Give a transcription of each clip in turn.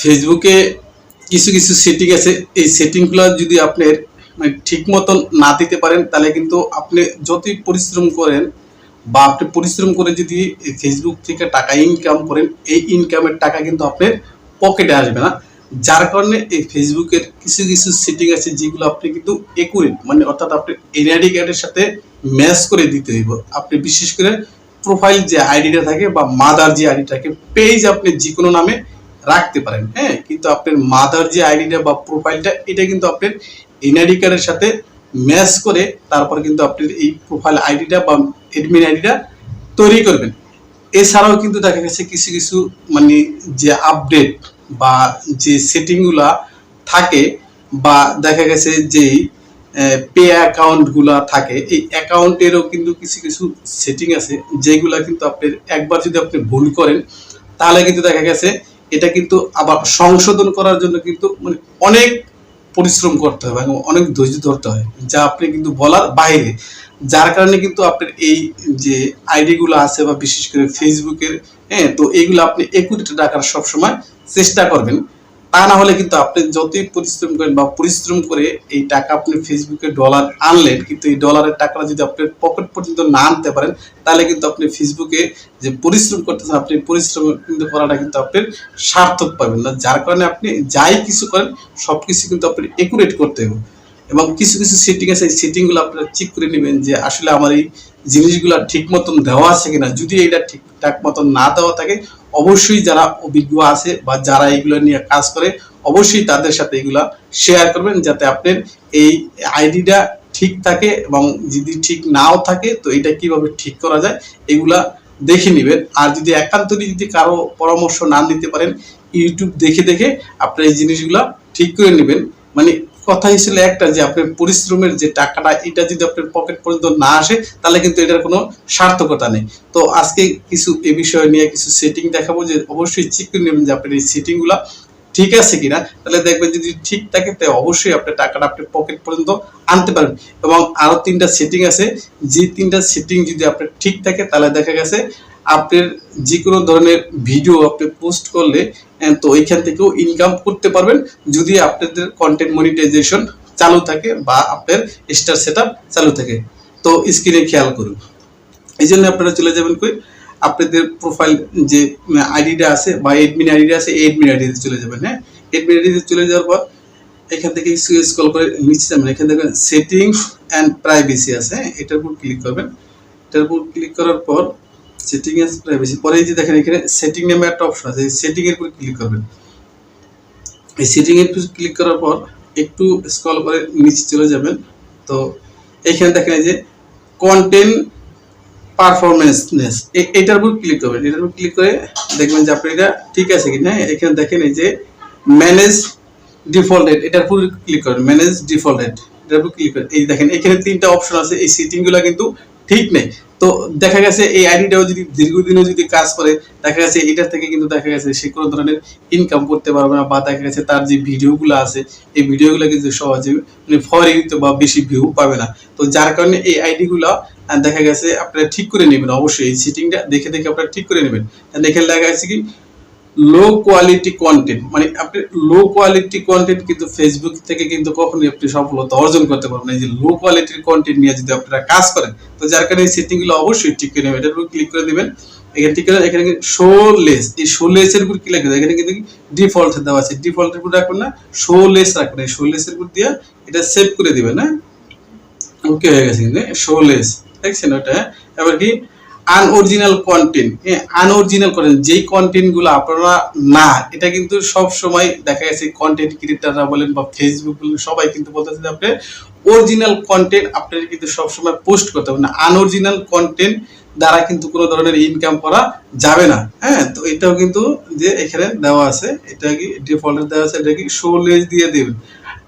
ফেসবুকে কিছু কিছু সেটিং আছে। এই সেটিংগুলো যদি আপনার মানে ঠিক মতন না দিতে পারেন, তাহলে কিন্তু আপনি যতই পরিশ্রম করেন বা আপনি পরিশ্রম করে যদি ফেসবুক থেকে টাকা ইনকাম করেন, এই ইনকামের টাকা কিন্তু আপনার পকেটে আসবে না। যার কারণে এই ফেসবুকের কিছু কিছু সেটিং আছে, যেগুলো আপনি কিন্তু একুরেট মানে অর্থাৎ আপনি এনআইডি কার্ডের সাথে ম্যাচ করে দিতে হইব। আপনি বিশেষ করে প্রোফাইল যে আইডিটা থাকে বা মাদার যে আইডি থাকে পেজ আপনি যে কোনো নামে রাখতে পারেন হ্যাঁ? কিন্তু আপনার মাদার যে আইডিটা বা প্রোফাইলটা এটা কিন্তু আপনার এনআইডি কার্ডের সাথে ম্যাচ করে তারপর কিন্তু আপনি এই প্রোফাইল আইডিটা বা এডমিন আইডিটা তৈরি করবেন। এছাড়াও কিন্তু দেখা গেছে কিছু কিছু মানে যে আপডেট বা যে সেটিংগুলা থাকে বা দেখা গেছে যে পে অ্যাকাউন্টগুলো থাকে, এই অ্যাকাউন্টেরও কিন্তু কিছু কিছু সেটিং আছে যেগুলা কিন্তু আপনি একবার যদি আপনি ভুল করেন, তাহলে কিন্তু দেখা গেছে এটা কিন্তু আবার সংশোধন করার জন্য কিন্তু মানে অনেক পরিশ্রম করতে হবে এবং অনেক ধৈর্য ধরতে হয়, যা আপনি কিন্তু বলার বাইরে। যার কারণে কিন্তু আপনার এই যে আইডিগুলো আছে বা বিশেষ করে ফেসবুকের হ্যাঁ তো এইগুলো আপনি একুরিটি রাখার সবসময় চেষ্টা করবেন। তা না হলে কিন্তু আপনি যতই পরিশ্রম করেন বা পরিশ্রম করে এই টাকা আপনি ফেসবুকে ডলার আনলেন, কিন্তু এই ডলারের টাকাটা যদি আপনি পকেট পর্যন্ত না আনতে পারেন, তাহলে কিন্তু আপনি ফেসবুকে যে পরিশ্রম করতেছেন, আপনি পরিশ্রম কিন্তু করাটা কিন্তু আপনি সার্থক পাবেন না। যার কারণে আপনি যাই কিছু করেন সব কিছু কিন্তু আপনি একুরেট করতে হবে। এবং কিছু কিছু সেটিং আছে, এই সেটিংগুলো আপনারা চেক করে নেবেন যে আসলে আমার এই জিনিসগুলো ঠিক মতন দেওয়া আছে কিনা। যদি এটা ঠিকঠাক মতন না দেওয়া থাকে, অবশ্যই যারা অভিজ্ঞ আছে বা যারা এগুলো নিয়ে কাজ করে, অবশ্যই তাদের সাথে এগুলা শেয়ার করবেন যাতে আপনার এই আইডিটা ঠিক থাকে এবং যদি ঠিক নাও থাকে, তো এটা কীভাবে ঠিক করা যায় এগুলা দেখে নেবেন। আর যদি একান্তই যদি কারও পরামর্শ না নিতে পারেন, ইউটিউব দেখে দেখে আপনার এই জিনিসগুলা ঠিক করে নেবেন। মানে কথা ছিল একটা যে আপনার পরিশ্রমের যে টাকাটা, এটা যদি আপনার পকেট পর্যন্ত না আসে, তাহলে কিন্তু এটার কোনো সার্থকতা নেই। তো আজকে কিছু এ বিষয় নিয়ে কিছু সেটিং দেখাবো যে অবশ্যই চেক করে নেবেন যে আপনার এই সেটিংগুলা ঠিক আছে কিনা। তাহলে দেখবেন যদি ঠিক থাকে তাই অবশ্যই আপনার টাকাটা আপনি পকেট পর্যন্ত আনতে পারবেন। এবং আরও তিনটা সেটিং আছে। যে তিনটা সেটিং যদি আপনার ঠিক থাকে, তাহলে দেখা গেছে আপনার যে কোনো ধরনের ভিডিও আপনি পোস্ট করলে তো ওইখান থেকেও ইনকাম করতে পারবেন যদি আপনাদের কন্টেন্ট মনিটাইজেশন চালু থাকে বা আপনার স্টার সেট চালু থাকে। তো স্ক্রিনে খেয়াল করুন। এই জন্য আপনারা চলে যাবেন কই? আপনাদের প্রোফাইল যে আইডিটা আছে বা এডমিন আইডিটা আছে, এই এডমিন আইডিতে চলে যাবেন হ্যাঁ? এডমিন আইডিতে চলে যাওয়ার পর এখান থেকে স্ক্রল করে নিচে যাবেন। এখান থেকে সেটিংস অ্যান্ড প্রাইভেসি আছে হ্যাঁ? এটার উপর ক্লিক করবেন। এটার উপর ক্লিক করার পর সেটিং এন্ড প্রাইভেসি পরে যে দেখেন এখানে সেটিং নামে একটা অপশন আছে। এই সেটিং এর উপর ক্লিক করবেন। এই সেটিং এর ক্লিক করার পর একটু স্ক্রল করে নিচে চলে যাবেন। তো এখানে দেখেন এই যে কন্টেন্ট পারফরমেন্সনেস এটার উপর ক্লিক করবেন। এটার উপর ক্লিক করে দেখবেন যে আপনি এটা ঠিক আছে কিনা। হ্যাঁ এখানে দেখেন এই যে ম্যানেজ ডিফল্ট রেট এটার উপর ক্লিক করেন ম্যানেজ ডিফল্ট রেট এটার উপর ক্লিক করেন এই দেখেন এখানে তিনটা অপশন আছে। এই সেটিংগুলো কিন্তু ঠিক নেই। তো দেখা গেছে এই আইডিটাও যদি দীর্ঘদিনও যদি কাজ করে, দেখা গেছে এটার থেকে কিন্তু দেখা গেছে সে কোনো ধরনের ইনকাম করতে পারবে না বা দেখা গেছে তার যে ভিডিওগুলো আছে, এই ভিডিওগুলো কিন্তু সহজে মানে ফর বা বেশি ভিউ পাবে না। তো যার কারণে এই আইডিগুলো দেখা গেছে আপনারা ঠিক করে নেবেন। অবশ্যই এই সিটিংটা দেখে দেখে আপনারা ঠিক করে নেবেন। এখানে দেখা গেছে কি লো কোয়ালিটি কন্টেন্ট মানে আপনি লো কোয়ালিটি কন্টেন্ট কিন্তু ফেসবুক থেকে কিন্তু কখনোই আপনি সফলতা অর্জন করতে পারবেন এই যে লো কোয়ালিটির কন্টেন্ট নিয়ে যদি আপনারা কাজ করেন, তো যার কারণে এই সেটিংগুলো অবশ্যই ঠিক করে নেবেন। এটার উপর ক্লিক করে দেবেন। এখানে ঠিক করে, এখানে শো লেস এই শো লেসের উপর ক্লিক করে এখানে কিন্তু ডিফল্ট দেওয়া আছে। ডিফল্টের উপর রাখবেন না শো লেস রাখবেন। এই শো লেসের উপর দিয়ে এটা সেভ করে দিবেন হ্যাঁ? ওকে হয়ে গেছে কিন্তু শো লেস দেখছেন ওটা এবার কি আনঅরিজিনাল কন্টেন্ট আনঅরিজিনাল কন্টেন্ট যেই কন্টেন্টগুলো আপনারা না, এটা কিন্তু সব সময় দেখা গেছে কন্টেন্ট ক্রিয়েটাররা বলেন বা ফেসবুক বলেন, সবাই কিন্তু বলতেছে যে আপনি অরিজিনাল কন্টেন্ট আপনার কিন্তু সব সময় পোস্ট করতে হবে না। আনঅরিজিনাল কন্টেন্ট দ্বারা কিন্তু কোনো ধরনের ইনকাম করা যাবে না হ্যাঁ তো এটাও কিন্তু যে এখানে দেওয়া আছে, এটা কি ডিফল্ট দেওয়া আছে, এটা কি শো লেজ দিয়ে দেবেন।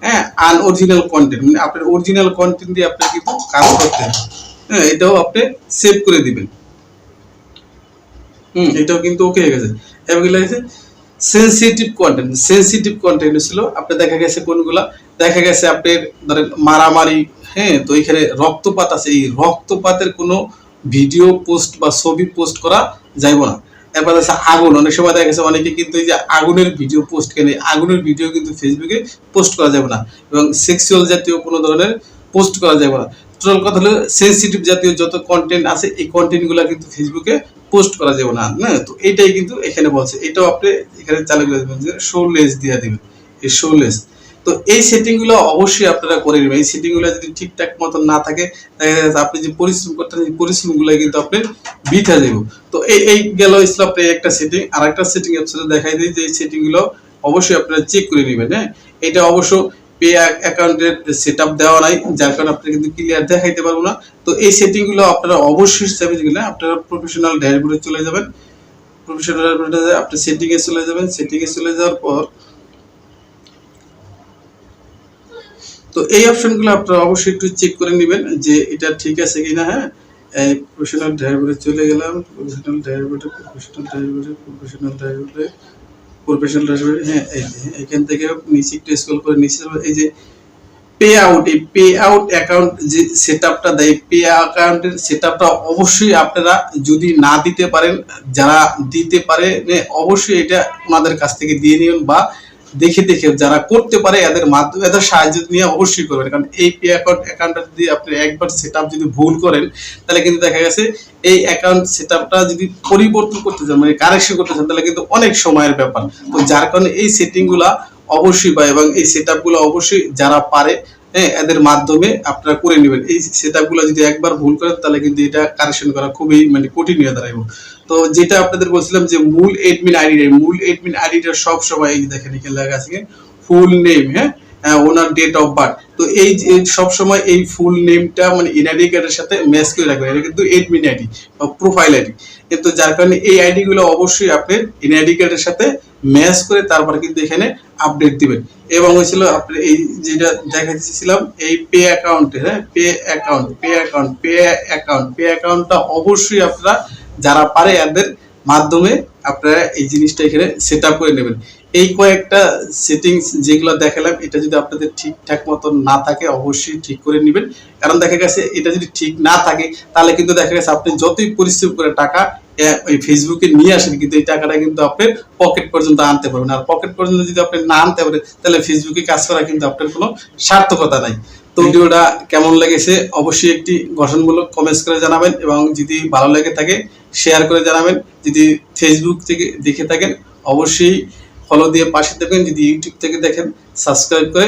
হ্যাঁ আনঅরিজিনাল কন্টেন্ট মানে আপনার অরিজিনাল কন্টেন্ট দিয়ে আপনার কিন্তু কাজ করতে হবে। হ্যাঁ এটাও আপনি সেভ করে দিবেন। এটাও কিন্তু ওকে হয়ে গেছে। এবার কি লাগছে সেন্সিটিভ কন্টেন্ট সেন্সিটিভ কন্টেন্ট ছিল আপনি দেখা গেছে কোনগুলা? দেখা গেছে আপনার ধরেন মারামারি হ্যাঁ তো এখানে রক্তপাত আছে। এই রক্তপাতের কোনো ভিডিও পোস্ট বা ছবি পোস্ট করা যাইব না। এরপর আছে আগুন। অনেক সময় দেখা গেছে অনেকে কিন্তু এই যে আগুনের ভিডিও পোস্ট করে আগুনের ভিডিও কিন্তু ফেসবুকে পোস্ট করা যাবে না। এবং সেক্সুয়াল জাতীয় কোনো ধরনের পোস্ট করা যাবে না। টোটাল কথা হলো সেন্সিটিভ জাতীয় যত কন্টেন্ট আছে, এই কন্টেন্টগুলো কিন্তু ফেসবুকে পোস্ট করা যাবে না না? তো এইটাই কিন্তু এখানে বলছে। এটাও আপনি এখানে চালু করে দেবেন যে শো লেস দিয়ে দিবেন। এই শো লেস তো এই সেটিংগুলো অবশ্যই আপনারা করে নেবেন। এই সেটিংগুলো যদি ঠিকঠাক মতন না থাকে যাচ্ছে আপনি যে পরিশ্রম করতেন এই পরিশ্রমগুলো কিন্তু আপনি বৃথা যাব। তো এই এই গেল ইসলাম আপনার একটা সেটিং আর একটা সেটিং অপশনে দেখাই দিই যে এই সেটিংগুলো অবশ্যই আপনারা চেক করে নেবেন হ্যাঁ? এটা অবশ্য পে অ্যাকাউন্টের সেট দেওয়া নাই, যার কারণে কিন্তু ক্লিয়ার দেখাইতে পারব না। তো এই সেটিংগুলো আপনারা অবশ্যই আপনারা প্রফেশনাল ড্যাশবোর্ডে চলে যাবেন। প্রফেশনাল ড্যাশবোর্ডে আপনি সেটিংয়ে চলে যাবেন। সেটিংয়ে চলে যাওয়ার পর, তো এই অপশনগুলো আপনারা অবশ্যই একটু চেক করে নেবেন যে এটা ঠিক আছে কিনা হ্যাঁ? এই প্রফেশনাল ড্রাইভারে চলে গেলাম প্রফেশনাল ড্রাইভারে প্রফেশনাল ড্রাইভারে প্রফেশনাল প্রফেশনাল ড্রাইভারে হ্যাঁ এখান থেকে নিচে একটু স্ক্রল করে নিচে এই যে পে আউট এই পে আউট অ্যাকাউন্ট যে সেট আপটা দেয় পে অ্যাকাউন্টের সেট আপটা অবশ্যই আপনারা যদি না দিতে পারেন, যারা দিতে পারে অবশ্যই এটা ওনাদের কাছ থেকে দিয়ে নিন বা দেখে দেখে যারা করতে পারে এদের মাধ্যমে এদের সাহায্য নিয়ে অবশ্যই করবেন। কারণ এই পে অ্যাকাউন্ট অ্যাকাউন্টটা যদি আপনি একবার সেট যদি ভুল করেন, তাহলে কিন্তু দেখা গেছে এই অ্যাকাউন্ট সেট যদি পরিবর্তন করতে চান মানে কারেকশন করতে চান, তাহলে কিন্তু অনেক সময়ের ব্যাপার। তো যার কারণে এই সেটিংগুলা অবশ্যই বা এবং এই সেট অবশ্যই যারা পারে হ্যাঁ এদের মাধ্যমে আপনারা করে নেবেন। এই সেটআপগুলো যদি একবার ভুল করেন, তাহলে কিন্তু এটা কারেকশন করা খুবই মানে কঠিন হয়ে দাঁড়াইব। তো যেটা আপনাদের বলছিলাম যে মূল এডমিন আইডি মূল এডমিন আইডিটা সব সময় এই দেখেন, এখানে লেখা আছে ফুল নেম হ্যাঁ? ওনার ডেট অফ বার্থ তো এই সব সময় এই ফুল নেমটা মানে এনআইডি কার্ডের সাথে ম্যাচ করে রাখবেন। এটা কিন্তু এডমিন আইডি বা প্রোফাইল আইডি কিন্তু যার কারণে এই আইডি গুলো অবশ্যই আপনি এনআইডি কার্ডের সাথে ম্যাচ করে তারপর কিন্তু এখানে আপডেট দিবেন। এবং হয়েছিল আপনি এই যেটা দেখাচ্ছিলাম এই পে অ্যাকাউন্টে হ্যাঁ? Pay account pay account pay account pay অ্যাকাউন্টটা অবশ্যই আপনারা যারা পারে এদের মাধ্যমে আপনারা এই জিনিসটা এখানে সেট করে নেবেন। এই কয়েকটা সেটিংস যেগুলো দেখালাম, এটা যদি আপনাদের ঠিকঠাক মতো না থাকে, অবশ্যই ঠিক করে নেবেন। কারণ দেখা গেছে, এটা যদি ঠিক না থাকে, তাহলে কিন্তু দেখা গেছে আপনি যতই পরিশ্রম করে টাকা ওই ফেসবুকে নিয়ে আসেন, কিন্তু এই টাকাটা কিন্তু আপনি পকেট পর্যন্ত আনতে পারবেন। আর পকেট পর্যন্ত যদি আপনি না আনতে পারেন, তাহলে ফেসবুকে কাজ করা কিন্তু আপনার কোনো সার্থকতা নাই। তো ভিডিওটা কেমন লেগেছে, অবশ্যই একটি গঠনমূলক কমেন্টস করে জানাবেন এবং যদি ভালো লেগে থাকে শেয়ার করে জানাবেন। যদি ফেসবুক থেকে দেখে থাকেন, অবশ্যই ফলো দিয়ে পাশে থাকবেন যদি ইউটিউব থেকে দেখেন সাবস্ক্রাইব করে